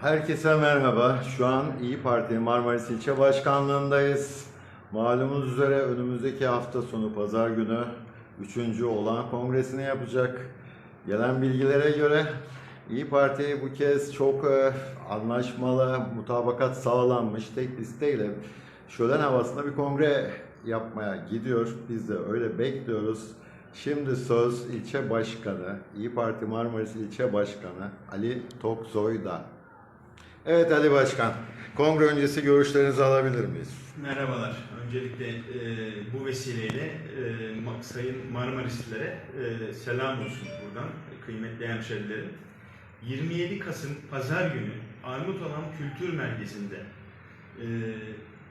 Herkese merhaba. Şu an İyi Parti Marmaris İlçe Başkanlığındayız. Malumunuz üzere önümüzdeki hafta sonu pazar günü 3. olan kongresini yapacak. Gelen bilgilere göre İyi Parti bu kez çok e, anlaşmalı, mutabakat sağlanmış tek listeyle şölen havasında bir kongre yapmaya gidiyor. Biz de öyle bekliyoruz. Şimdi söz ilçe başkanı, İyi Parti Marmaris İlçe Başkanı Ali Toksoy'da. Evet Ali Başkan, kongre öncesi görüşlerinizi alabilir miyiz? Merhabalar. Öncelikle e, bu vesileyle e, Sayın Marmarisliklere e, selam olsun buradan kıymetli hemşerilerim. 27 Kasım Pazar günü Armutolan Kültür Merkezi'nde e,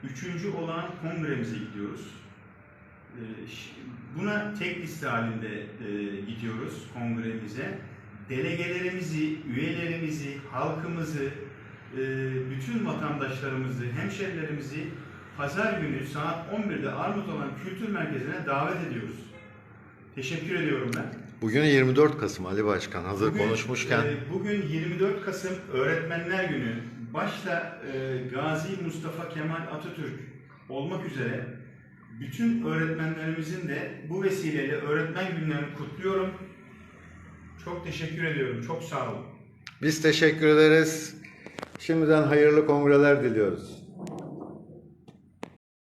üçüncü olan kongremize gidiyoruz. E, buna tek liste halinde e, gidiyoruz kongremize. Delegelerimizi, üyelerimizi, halkımızı, bütün vatandaşlarımızı, hemşerilerimizi Pazar günü saat 11'de Armutolan Kültür Merkezi'ne davet ediyoruz. Teşekkür ediyorum ben. Bugün 24 Kasım Ali Başkan, hazır Bugün, konuşmuşken. e, bugün 24 Kasım Öğretmenler Günü. Başta e, Gazi Mustafa Kemal Atatürk olmak üzere bütün öğretmenlerimizin de bu vesileyle öğretmen günlerini kutluyorum. Çok teşekkür ediyorum. Çok sağ olun. Biz teşekkür ederiz. Şimdiden hayırlı kongreler diliyoruz.